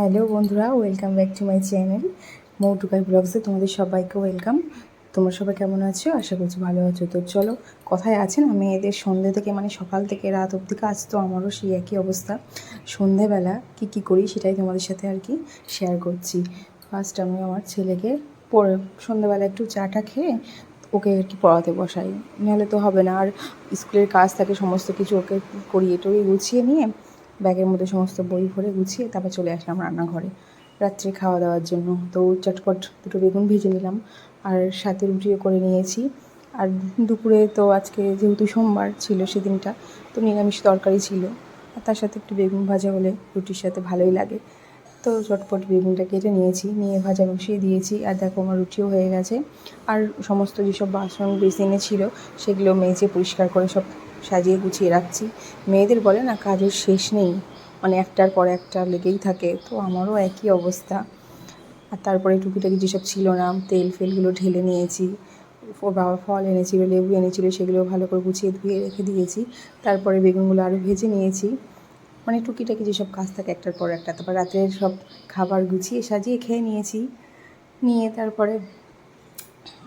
Hello বন্ধুরা, welcome back to my channel মৌটুকাই ব্লগসে তোমাদের সবাইকে ওয়েলকাম। তোমরা সবাই কেমন আছো? আশা করছি ভালো আছো। তো চলো, কথায় আছেন আমি এদের সন্ধ্যে থেকে মানে সকাল থেকে রাত অবধি কাজ, তো আমারও সেই একই অবস্থা। সন্ধেবেলা কি কি করি সেটাই তোমাদের সাথে আর কি শেয়ার করছি। ফার্স্ট আমি আমার ছেলেকে পড়ে সন্ধ্যেবেলা একটু চাটা খেয়ে ওকে আর কি পড়াতে বসাই। নাহলে তো হবে না, আর স্কুলের কাজ থাকে, সমস্ত কিছু ওকে করিয়ে টরিয়ে গুছিয়ে নিয়ে ব্যাগের মধ্যে সমস্ত বই ভরে গুছিয়ে তারপর চলে আসলাম রান্নাঘরে। রাত্রে খাওয়া দাওয়ার জন্য তো চটপট দুটো বেগুন ভেজে নিলাম আর সাথে রুটিও করে নিয়েছি। আর দুপুরে তো আজকে যেহেতু সোমবার ছিল সেদিনটা, তো নিরামিষ তরকারি ছিল। আর তার সাথে একটু বেগুন ভাজা হলে রুটির সাথে ভালোই লাগে। তো চটপট বেগুনটা কেটে নিয়েছি, নিয়ে ভাজা বসিয়ে দিয়েছি। আর দেখো আমার রুটিও হয়ে গেছে। আর সমস্ত যেসব বাসন বেসিনে ছিল সেগুলো মেজে পরিষ্কার করে সব সাজিয়ে গুছিয়ে রাখছি। মেয়েদের বলে না, কাজের শেষ নেই। মানে একটার পর একটা লেগেই থাকে। তো আমারও একই অবস্থা। আর তারপরে টুকিটাকি যেসব ছিল না, তেল ফেলগুলো ঢেলে নিয়েছি বাবা ফল এনেছিল লেবু এনেছিল সেগুলো ভালো করে গুছিয়ে ধুয়ে রেখে দিয়েছি। তারপরে বেগুনগুলো আরও ভেজে নিয়েছি। মানে টুকিটাকি যেসব কাজ থাকে একটার পর একটা। তারপর রাতের সব খাবার গুছিয়ে সাজিয়ে খেয়ে নিয়েছি। নিয়ে তারপরে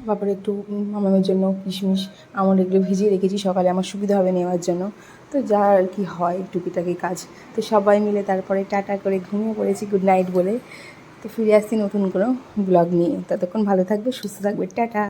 তারপরে একটু মামামের জন্য কিশমিশ, আমন্ড একটু ভিজিয়ে রেখেছি, সকালে আমার সুবিধা হবে নেওয়ার জন্য। তো যা আর কি হয়, টুকিটাকি কাজ। তো সবাই মিলে তারপরে টাটা করে ঘুমিয়ে পড়েছি গুড নাইট বলে। তো ফিরে আসছি নতুন কোনো ব্লগ নিয়ে। ততক্ষণ ভালো থাকবে, সুস্থ থাকবে, টাটা।